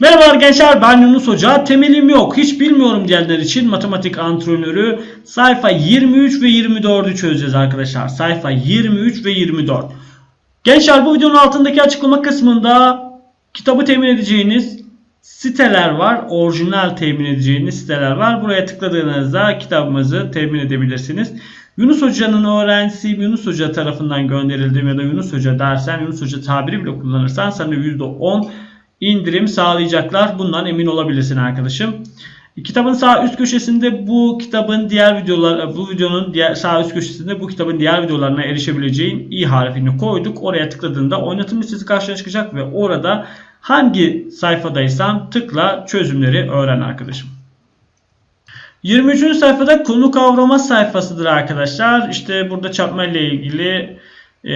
Merhaba gençler ben Yunus Hoca. Temelim yok hiç bilmiyorum diyenler için matematik antrenörü sayfa 23 ve 24'ü çözeceğiz arkadaşlar. Sayfa 23 ve 24. Gençler bu videonun altındaki açıklama kısmında kitabı temin edeceğiniz siteler var. Orijinal temin edeceğiniz siteler var. Buraya tıkladığınızda kitabımızı temin edebilirsiniz. Yunus Hoca'nın öğrencisiyim. Yunus Hoca tarafından gönderildim ya da Yunus Hoca dersen, Yunus Hoca tabiri bile kullanırsan sana %10 indirim sağlayacaklar. Bundan emin olabilirsin arkadaşım. Kitabın sağ üst köşesinde bu kitabın diğer videolar bu videonun diğer sağ üst köşesinde bu kitabın diğer videolarına erişebileceğin i harfini koyduk. Oraya tıkladığında oynatım listesi karşına çıkacak ve orada hangi sayfadaysan tıkla çözümleri öğren arkadaşım. 23. sayfada konu kavrama sayfasıdır arkadaşlar. İşte burada çarpma ile ilgili e,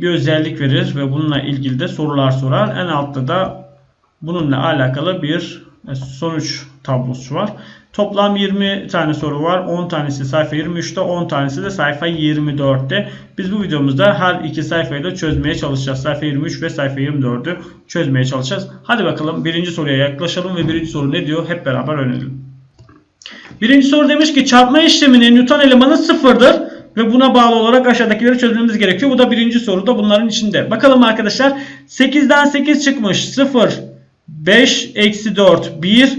bir özellik verir ve bununla ilgili de sorular sorar. En altta da bununla alakalı bir e, sonuç tablosu var. Toplam 20 tane soru var. 10 tanesi sayfa 23'te, 10 tanesi de sayfa 24'te. Biz bu videomuzda her iki sayfayı da çözmeye çalışacağız. Sayfa 23 ve sayfa 24'ü çözmeye çalışacağız. Hadi bakalım birinci soruya yaklaşalım ve birinci soru ne diyor hep beraber öğrenelim. Birinci soru demiş ki çarpma işleminin Newton elemanı sıfırdır ve buna bağlı olarak aşağıdakileri çözmemiz gerekiyor. Bu da birinci soruda bunların içinde. Bakalım arkadaşlar 8'den 8 çıkmış 0 5 eksi 4 1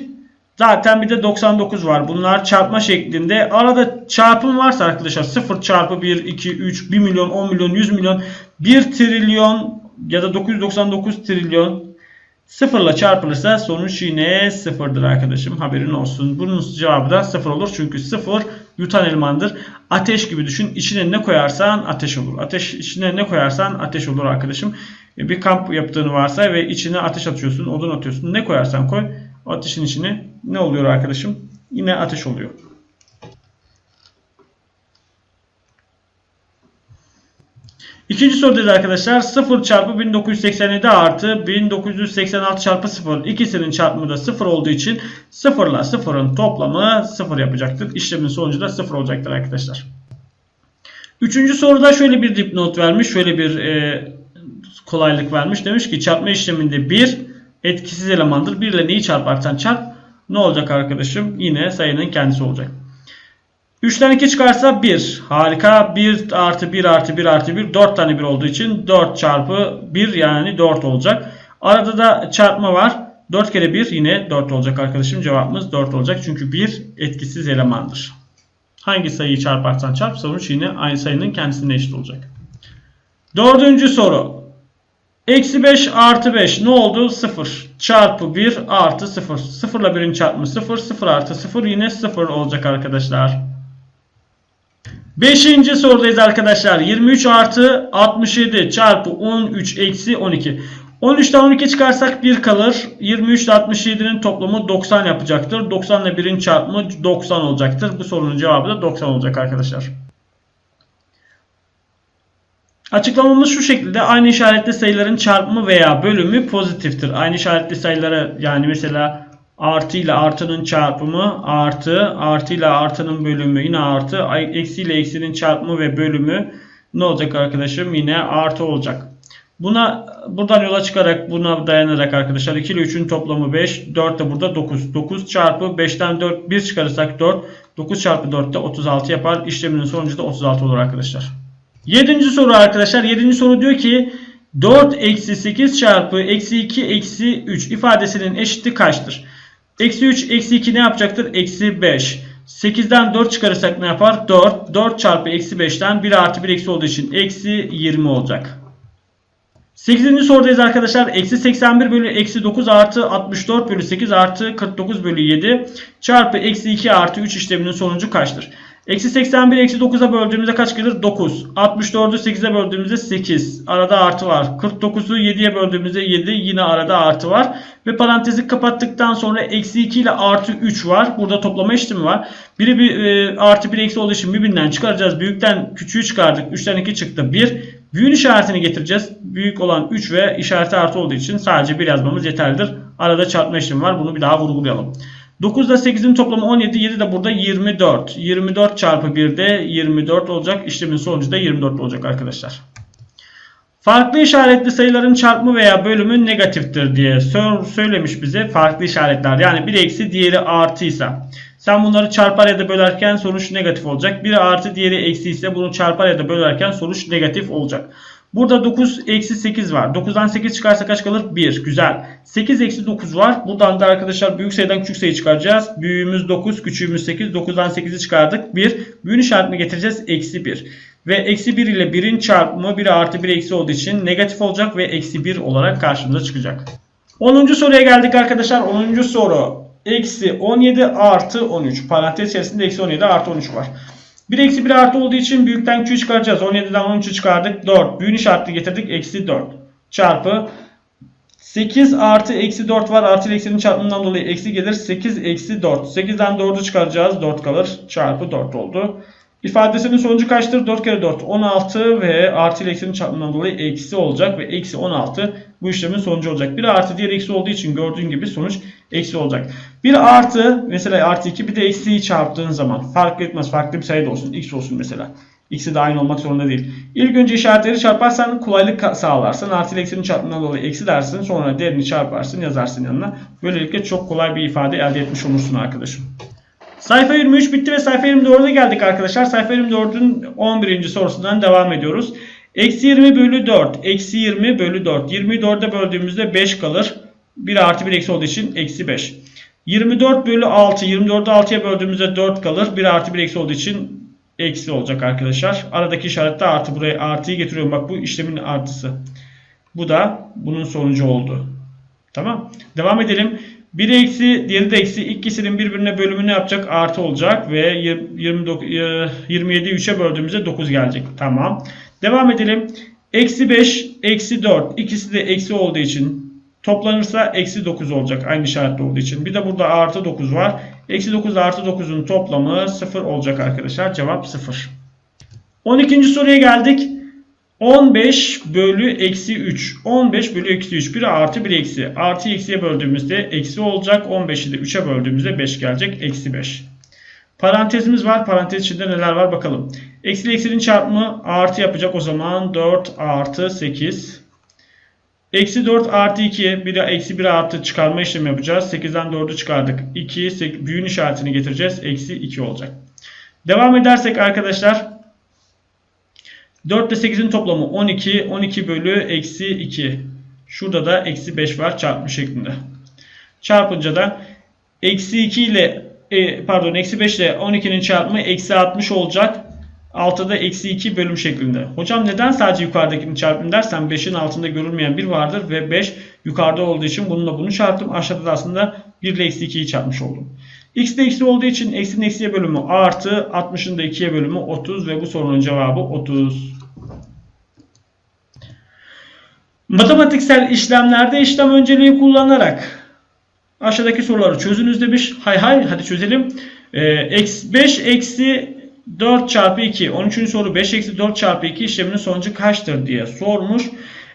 zaten bir de 99 var. Bunlar çarpma şeklinde. Arada çarpım varsa arkadaşlar 0 çarpı 1 2 3 1 milyon 10 milyon 100 milyon 1 trilyon ya da 999 trilyon Sıfırla çarpılırsa sonuç yine sıfırdır arkadaşım. Haberin olsun. Bunun cevabı da sıfır olur. Çünkü sıfır yutan elemandır. Ateş gibi düşün. İçine ne koyarsan ateş olur. Ateş içine ne koyarsan ateş olur arkadaşım. E, Bir kamp yaptığını varsa ve içine ateş atıyorsun, odun atıyorsun. Ne koyarsan koy. Ateşin içine ne oluyor arkadaşım? Yine ateş oluyor. İkinci sorudayız arkadaşlar. 0 çarpı 1987 artı 1986 çarpı 0. İkisinin çarpımı da 0 olduğu için 0 ile 0'ın toplamı 0 yapacaktır. İşlemin sonucu da 0 olacaktır arkadaşlar. Üçüncü soruda şöyle bir dipnot vermiş. Şöyle bir e, kolaylık vermiş. Demiş ki çarpma işleminde 1 etkisiz elemandır. 1 ile neyi çarparsan çarp ne olacak arkadaşım? Yine sayının kendisi olacak. 3'ten 2 çıkarsa 1. Harika. 1 artı 1 artı 1 artı 1. 4 tane 1 olduğu için 4 çarpı 1 yani 4 olacak. Arada da çarpma var. 4 kere 1 yine 4 olacak arkadaşım. Cevabımız 4 olacak. Çünkü 1 etkisiz elemandır. Hangi sayıyı çarparsan çarp sonuç yine aynı sayının kendisine eşit olacak. Dördüncü soru. Eksi 5 artı 5 ne oldu? 0 çarpı 1 artı 0. 0 ile 1'in çarpımı 0. 0 artı 0 yine 0 olacak arkadaşlar. Beşinci sorudayız arkadaşlar. 23 artı 67 çarpı 13 eksi 12. 13'ten 12 çıkarsak 1 kalır. 23 ile 67'nin toplamı 90 yapacaktır. 90 ile 1'in çarpımı 90 olacaktır. Bu sorunun cevabı da 90 olacak arkadaşlar. Açıklamamız şu şekilde. Aynı işaretli sayıların çarpımı veya bölümü pozitiftir. Aynı işaretli sayılara yani mesela artı ile artının çarpımı artı, artı ile artının bölümü yine artı, eksi ile eksinin çarpımı ve bölümü ne olacak arkadaşım? Yine artı olacak. Buna buradan yola çıkarak buna dayanarak arkadaşlar 2 ile 3'ün toplamı 5, 4 de burada 9. 9 çarpı 5'ten 4 1 çıkarırsak 4, 9 çarpı 4 de 36 yapar. İşleminin sonucu da 36 olur arkadaşlar. 7. soru arkadaşlar. 7. soru diyor ki 4 eksi 8 çarpı eksi 2 eksi 3 ifadesinin eşiti kaçtır? Eksi 3 eksi 2 ne yapacaktır? Eksi 5. 8'den 4 çıkarırsak ne yapar? 4. 4 çarpı eksi 5'ten 1 artı 1 eksi olduğu için eksi 20 olacak. 8. sorudayız arkadaşlar. Eksi 81 bölü eksi 9 artı 64 bölü 8 artı 49 bölü 7 çarpı eksi 2 artı 3 işleminin sonucu kaçtır? Eksi 81 eksi 9'a böldüğümüzde kaç gelir? 9. 64'ü 8'e böldüğümüzde 8. Arada artı var. 49'u 7'ye böldüğümüzde 7. Yine arada artı var. Ve parantezi kapattıktan sonra eksi 2 ile artı 3 var. Burada toplama işlemi var. Biri bir e, artı 1 eksi olduğu için birbirinden çıkaracağız. Büyükten küçüğü çıkardık. 3'ten 2 çıktı. 1. Büyüğün işaretini getireceğiz. Büyük olan 3 ve işareti artı olduğu için sadece 1 yazmamız yeterlidir. Arada çarpma işlemi var. Bunu bir daha vurgulayalım. 9 ile 8'in toplamı 17. 7 de burada 24. 24 çarpı 1 de 24 olacak. İşlemin sonucu da 24 olacak arkadaşlar. Farklı işaretli sayıların çarpımı veya bölümü negatiftir diye sö- söylemiş bize farklı işaretler. Yani bir eksi diğeri artıysa. Sen bunları çarpar ya da bölerken sonuç negatif olacak. Biri artı diğeri eksi ise bunu çarpar ya da bölerken sonuç negatif olacak. Burada 9 eksi 8 var. 9'dan 8 çıkarsa kaç kalır? 1. Güzel. 8 eksi 9 var. Buradan da arkadaşlar büyük sayıdan küçük sayı çıkaracağız. Büyüğümüz 9, küçüğümüz 8. 9'dan 8'i çıkardık. 1. Büyüğün işaretini getireceğiz. Eksi 1. Ve eksi 1 ile 1'in çarpımı 1 artı 1 eksi olduğu için negatif olacak ve eksi 1 olarak karşımıza çıkacak. 10. soruya geldik arkadaşlar. 10. soru. Eksi 17 artı 13. Parantez içerisinde eksi 17 artı 13 var. 1 eksi 1 artı olduğu için büyükten küçüğü çıkaracağız. 17'den 13'ü çıkardık. 4. Büyüğün işaretini getirdik. Eksi 4. Çarpı 8 artı eksi 4 var. Artı ile eksinin çarpımından dolayı eksi gelir. 8 eksi 4. 8'den 4'ü çıkaracağız. 4 kalır. Çarpı 4 oldu. İfadesinin sonucu kaçtır? 4 kere 4 16 ve artı ile eksinin çarpımından dolayı eksi olacak ve eksi 16 bu işlemin sonucu olacak. Bir artı diğer eksi olduğu için gördüğün gibi sonuç eksi olacak. Bir artı mesela artı 2 bir de eksiyi çarptığın zaman fark etmez farklı bir sayı da olsun x olsun mesela. İkisi de aynı olmak zorunda değil. İlk önce işaretleri çarparsan kolaylık sağlarsın. Artı ile eksinin çarpımından dolayı eksi dersin. Sonra değerini çarparsın yazarsın yanına. Böylelikle çok kolay bir ifade elde etmiş olursun arkadaşım. Sayfa 23 bitti ve sayfa 24'e geldik arkadaşlar. Sayfa 24'ün 11. sorusundan devam ediyoruz. Eksi 20 bölü 4. Eksi 20 bölü 4. 20'yi 4'e böldüğümüzde 5 kalır. 1 artı 1 eksi olduğu için eksi 5. 24 bölü 6. 24'ü 6'ya böldüğümüzde 4 kalır. 1 artı 1 eksi olduğu için eksi olacak arkadaşlar. Aradaki işarette artı. Buraya artıyı getiriyorum. Bak bu işlemin artısı. Bu da bunun sonucu oldu. Tamam. Devam edelim. Biri eksi, diğeri de eksi. İkisinin birbirine bölümü ne yapacak? Artı olacak ve 29, 27'yi 3'e böldüğümüzde 9 gelecek. Tamam. Devam edelim. Eksi 5, eksi 4. İkisi de eksi olduğu için toplanırsa eksi 9 olacak. Aynı işaretli olduğu için. Bir de burada artı 9 var. Eksi 9 ile artı 9'un toplamı 0 olacak arkadaşlar. Cevap 0. 12. soruya geldik. 15 bölü eksi 3. 15 bölü eksi 3. Biri artı biri eksi. Artı eksiye böldüğümüzde eksi olacak. 15'i de 3'e böldüğümüzde 5 gelecek. Eksi 5. Parantezimiz var. Parantez içinde neler var bakalım. Eksi eksinin çarpımı artı yapacak o zaman. 4 artı 8. Eksi 4 artı 2. Bir de eksi 1 artı çıkarma işlemi yapacağız. 8'den 4'ü çıkardık. 2. 8, büyüğün işaretini getireceğiz. Eksi 2 olacak. Devam edersek arkadaşlar. 4 ile 8'in toplamı 12. 12 bölü eksi 2. Şurada da eksi 5 var çarpma şeklinde. Çarpınca da eksi 2 ile e, pardon eksi 5 ile 12'nin çarpımı eksi 60 olacak. Altıda eksi 2 bölüm şeklinde. Hocam neden sadece yukarıdakini çarptım dersen 5'in altında görülmeyen bir vardır ve 5 yukarıda olduğu için bununla bunu çarptım. Aşağıda da aslında 1 ile eksi 2'yi çarpmış oldum. X de eksi olduğu için eksinin eksiye bölümü artı 60'ın da 2'ye bölümü 30 ve bu sorunun cevabı 30. Matematiksel işlemlerde işlem önceliği kullanarak aşağıdaki soruları çözünüz demiş. Hay hay hadi çözelim. Ee, 5 eksi 4 çarpı 2. 13. soru 5 eksi 4 çarpı 2 işleminin sonucu kaçtır diye sormuş.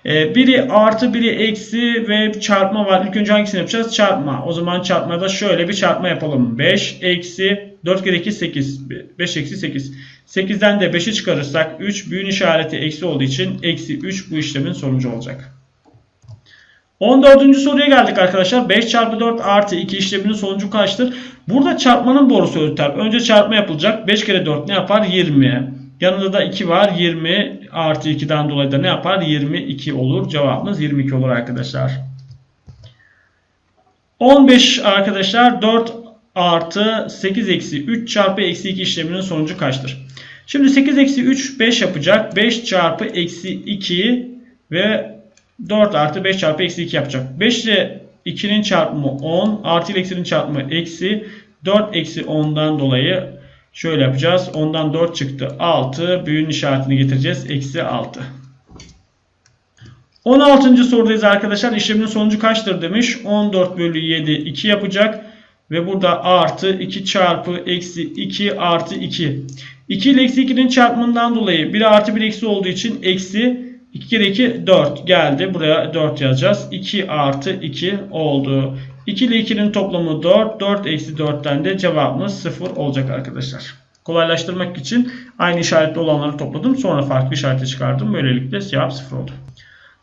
Ee, biri artı biri eksi ve çarpma var. İlk önce hangisini yapacağız? Çarpma. O zaman çarpmada şöyle bir çarpma yapalım. 5 eksi 4 kere 2 8. 5 eksi 8. 8'den de 5'i çıkarırsak 3 büyün işareti eksi olduğu için eksi 3 bu işlemin sonucu olacak. 14. soruya geldik arkadaşlar. 5 çarpı 4 artı 2 işleminin sonucu kaçtır? Burada çarpmanın doğrusu öter. Önce çarpma yapılacak. 5 kere 4 ne yapar? 20. Yanında da 2 var. 20 artı 2'den dolayı da ne yapar? 22 olur. Cevabımız 22 olur arkadaşlar. 15 arkadaşlar 4 artı 8 eksi 3 çarpı eksi 2 işleminin sonucu kaçtır? Şimdi 8 eksi 3 5 yapacak. 5 çarpı eksi 2 ve 4 artı 5 çarpı eksi 2 yapacak. 5 ile 2'nin çarpımı 10 artı ile eksinin çarpımı eksi 4 eksi 10'dan dolayı şöyle yapacağız. 10'dan 4 çıktı 6 büyüğün işaretini getireceğiz. Eksi 6. 16. sorudayız arkadaşlar. İşlemin sonucu kaçtır demiş. 14 bölü 7 2 yapacak. Ve burada artı 2 çarpı eksi 2 artı 2. 2 ile eksi 2'nin çarpımından dolayı 1 artı 1 eksi olduğu için eksi 2 kere 2 4 geldi. Buraya 4 yazacağız. 2 artı 2 oldu. 2 ile 2'nin toplamı 4. 4 eksi 4'ten de cevabımız 0 olacak arkadaşlar. Kolaylaştırmak için aynı işaretli olanları topladım. Sonra farklı işareti çıkardım. Böylelikle cevap 0 oldu.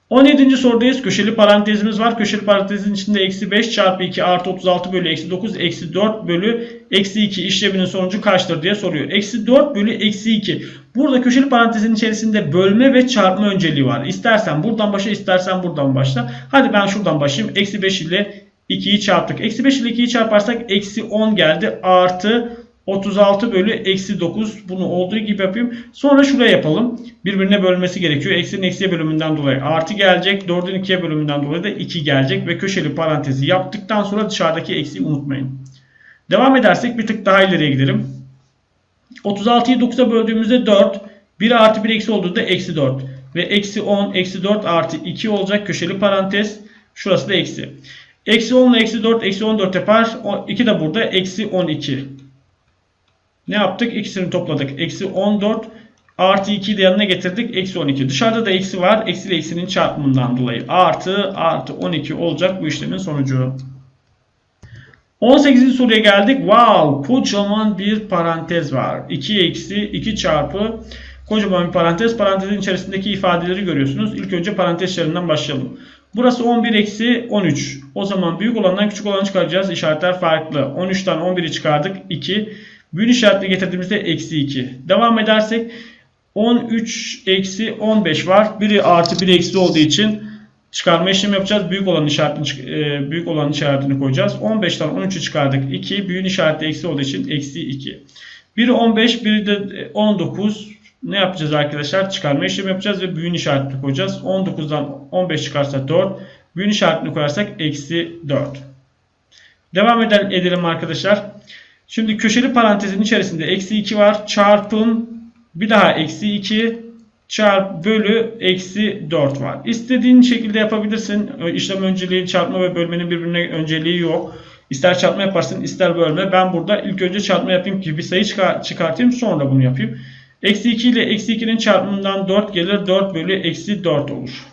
17. sorudayız. Köşeli parantezimiz var. Köşeli parantezin içinde eksi 5 çarpı 2 artı 36 bölü eksi 9 eksi 4 bölü eksi 2 işleminin sonucu kaçtır diye soruyor. Eksi 4 bölü eksi 2. Burada köşeli parantezin içerisinde bölme ve çarpma önceliği var. İstersen buradan başla istersen buradan başla. Hadi ben şuradan başlayayım. Eksi 5 ile 2'yi çarptık. Eksi 5 ile 2'yi çarparsak eksi 10 geldi. Artı 36 bölü eksi 9 bunu olduğu gibi yapayım. Sonra şuraya yapalım. Birbirine bölmesi gerekiyor. Eksinin eksiye bölümünden dolayı artı gelecek. 4'ün 2'ye bölümünden dolayı da 2 gelecek. Ve köşeli parantezi yaptıktan sonra dışarıdaki eksiği unutmayın. Devam edersek bir tık daha ileriye gidelim. 36'yı 9'a böldüğümüzde 4. 1 artı 1 eksi olduğunda eksi 4. Ve eksi 10 eksi 4 artı 2 olacak köşeli parantez. Şurası da eksi. Eksi 10 ile eksi 4 eksi 14 yapar. 2 de burada eksi 12. Ne yaptık? İkisini topladık. Eksi 14 artı 2'yi de yanına getirdik. Eksi 12. Dışarıda da eksi var. Eksi ile eksinin çarpımından dolayı. Artı artı 12 olacak bu işlemin sonucu. 18. soruya geldik. Wow! Kocaman bir parantez var. 2 eksi 2 çarpı kocaman bir parantez. Parantezin içerisindeki ifadeleri görüyorsunuz. İlk önce parantez başlayalım. Burası 11 eksi 13. O zaman büyük olandan küçük olanı çıkaracağız. İşaretler farklı. 13'ten 11'i çıkardık. 2. Büyük işaretli getirdiğimizde eksi 2. Devam edersek 13 eksi 15 var. Biri artı biri eksi olduğu için çıkarma işlemi yapacağız. Büyük olan işaretini e, büyük olan işaretini koyacağız. 15'ten 13'ü çıkardık. 2. Büyük işareti eksi olduğu için eksi 2. Biri 15, biri de 19. Ne yapacağız arkadaşlar? Çıkarma işlemi yapacağız ve büyük işaretini koyacağız. 19'dan 15 çıkarsa 4. Büyük işaretini koyarsak eksi 4. Devam edelim arkadaşlar. Şimdi köşeli parantezin içerisinde eksi 2 var. Çarpım bir daha eksi 2 çarp bölü eksi 4 var. İstediğin şekilde yapabilirsin. İşlem önceliği çarpma ve bölmenin birbirine önceliği yok. İster çarpma yaparsın ister bölme. Ben burada ilk önce çarpma yapayım ki bir sayı çıkar çıkartayım sonra bunu yapayım. Eksi 2 ile eksi 2'nin çarpımından 4 gelir. 4 bölü eksi 4 olur.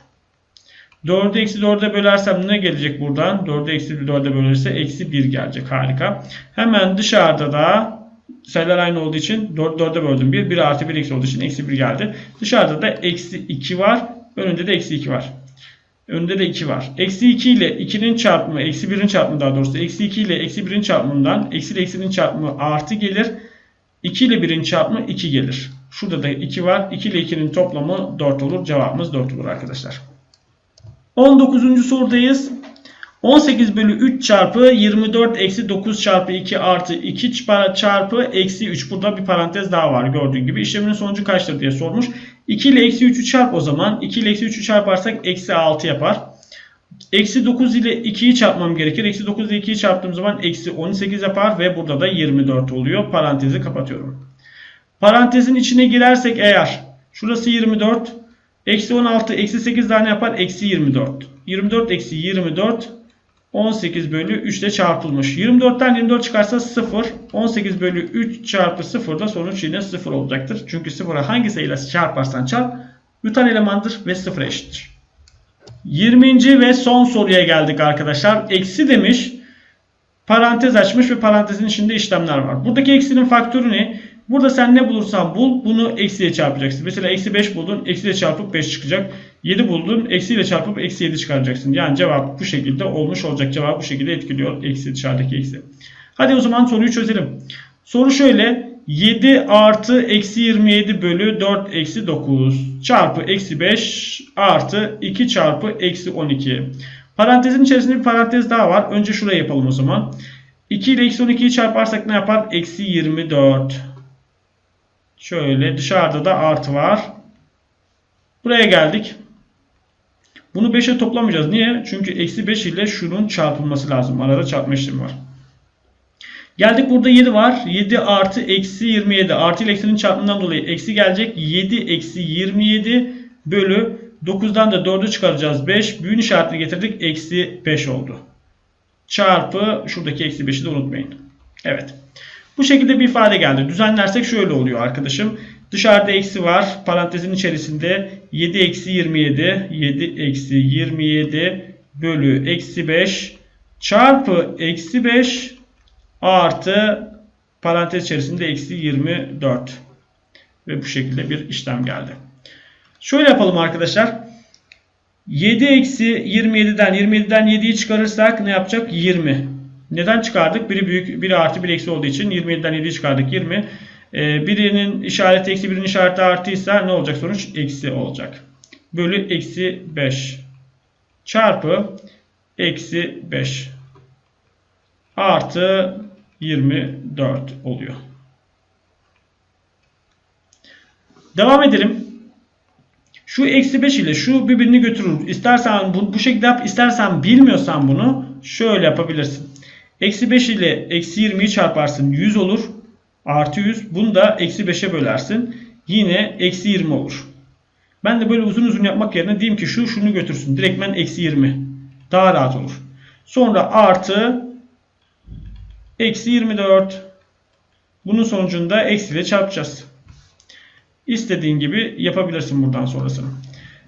4'ü eksi 4'e bölersem ne gelecek buradan? 4'ü eksi 4'e bölürse eksi 1 gelecek. Harika. Hemen dışarıda da sayılar aynı olduğu için 4, 4'e böldüm. 1, 1 artı 1 eksi olduğu için eksi 1 geldi. Dışarıda da eksi 2 var. Önünde de eksi 2 var. Önünde de 2 var. Eksi 2 ile 2'nin çarpımı, eksi 1'in çarpımı daha doğrusu. Eksi 2 ile eksi 1'in çarpımından eksi ile eksinin çarpımı artı gelir. 2 ile 1'in çarpımı 2 gelir. Şurada da 2 var. 2 ile 2'nin toplamı 4 olur. Cevabımız 4 olur arkadaşlar. 19. sorudayız. 18 bölü 3 çarpı 24 eksi 9 çarpı 2 artı 2 çarpı eksi 3. Burada bir parantez daha var gördüğün gibi. İşleminin sonucu kaçtır diye sormuş. 2 ile eksi 3'ü çarp o zaman. 2 ile eksi 3'ü çarparsak eksi 6 yapar. Eksi 9 ile 2'yi çarpmam gerekir. Eksi 9 ile 2'yi çarptığım zaman eksi 18 yapar ve burada da 24 oluyor. Parantezi kapatıyorum. Parantezin içine girersek eğer şurası 24 Eksi 16 eksi 8 tane yapar. Eksi 24. 24 eksi 24 18 bölü 3 ile çarpılmış. 24'ten 24 çıkarsa 0. 18 bölü 3 çarpı 0 da sonuç yine 0 olacaktır. Çünkü 0'a hangi sayıyla çarparsan çarp yutan elemandır ve 0 eşittir. 20. ve son soruya geldik arkadaşlar. Eksi demiş. Parantez açmış ve parantezin içinde işlemler var. Buradaki eksinin faktörü ne? Burada sen ne bulursan bul bunu eksiye çarpacaksın. Mesela eksi 5 buldun eksiyle çarpıp 5 çıkacak. 7 buldun eksiyle çarpıp eksi 7 çıkaracaksın. Yani cevap bu şekilde olmuş olacak. Cevap bu şekilde etkiliyor eksi dışarıdaki eksi. Hadi o zaman soruyu çözelim. Soru şöyle 7 artı eksi 27 bölü 4 eksi 9 çarpı eksi 5 artı 2 çarpı eksi 12. Parantezin içerisinde bir parantez daha var. Önce şuraya yapalım o zaman. 2 ile eksi 12'yi çarparsak ne yapar? Eksi 24. Şöyle dışarıda da artı var. Buraya geldik. Bunu 5'e toplamayacağız. Niye? Çünkü eksi 5 ile şunun çarpılması lazım. Arada çarpma işlemi var. Geldik burada 7 var. 7 artı eksi 27. Artı ile eksinin çarpımından dolayı eksi gelecek. 7 eksi 27 bölü 9'dan da 4'ü çıkaracağız. 5. Büyün işaretini getirdik. Eksi 5 oldu. Çarpı şuradaki eksi 5'i de unutmayın. Evet. Bu şekilde bir ifade geldi. Düzenlersek şöyle oluyor arkadaşım. Dışarıda eksi var. Parantezin içerisinde 7 eksi 27. 7 eksi 27 bölü eksi 5 çarpı eksi 5 artı Parantez içerisinde eksi 24. Ve bu şekilde bir işlem geldi. Şöyle yapalım arkadaşlar. 7 eksi 27'den 27'den 7'yi çıkarırsak ne yapacak? 20. Neden çıkardık? Biri büyük, biri artı, biri eksi olduğu için 27'den 7'yi çıkardık 20. Ee, birinin işareti eksi, birinin işareti artıysa ne olacak sonuç? Eksi olacak. Bölü eksi 5 çarpı eksi 5 artı 24 oluyor. Devam edelim. Şu eksi 5 ile şu birbirini götürür. İstersen bu, bu şekilde yap, istersen bilmiyorsan bunu şöyle yapabilirsin. Eksi 5 ile eksi 20'yi çarparsın 100 olur. Artı 100. Bunu da eksi 5'e bölersin. Yine eksi 20 olur. Ben de böyle uzun uzun yapmak yerine diyeyim ki şu şunu götürsün. Direktmen eksi 20. Daha rahat olur. Sonra artı eksi 24. Bunun sonucunda eksi ile çarpacağız. İstediğin gibi yapabilirsin buradan sonrasını.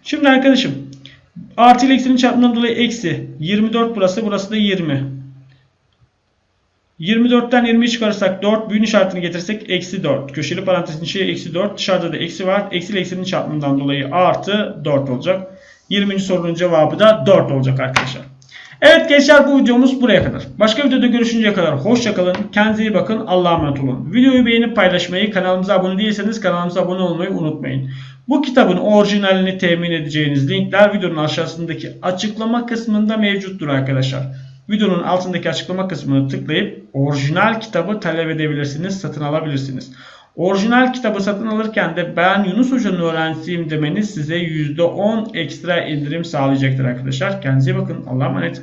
Şimdi arkadaşım artı ile eksinin çarpımından dolayı eksi 24 burası burası da 20. 24'ten 20'yi çıkarırsak 4 büyün işaretini getirirsek eksi 4. Köşeli parantezin içi eksi 4 dışarıda da eksi var. Eksi ile eksinin çarpımından dolayı artı 4 olacak. 20. sorunun cevabı da 4 olacak arkadaşlar. Evet gençler bu videomuz buraya kadar. Başka videoda görüşünceye kadar hoşçakalın. Kendinize iyi bakın. Allah'a emanet olun. Videoyu beğenip paylaşmayı, kanalımıza abone değilseniz kanalımıza abone olmayı unutmayın. Bu kitabın orijinalini temin edeceğiniz linkler videonun aşağısındaki açıklama kısmında mevcuttur arkadaşlar. Videonun altındaki açıklama kısmını tıklayıp orijinal kitabı talep edebilirsiniz, satın alabilirsiniz. Orijinal kitabı satın alırken de ben Yunus Hoca'nın öğrencisiyim demeniz size %10 ekstra indirim sağlayacaktır arkadaşlar. Kendinize bakın. Allah'a emanet.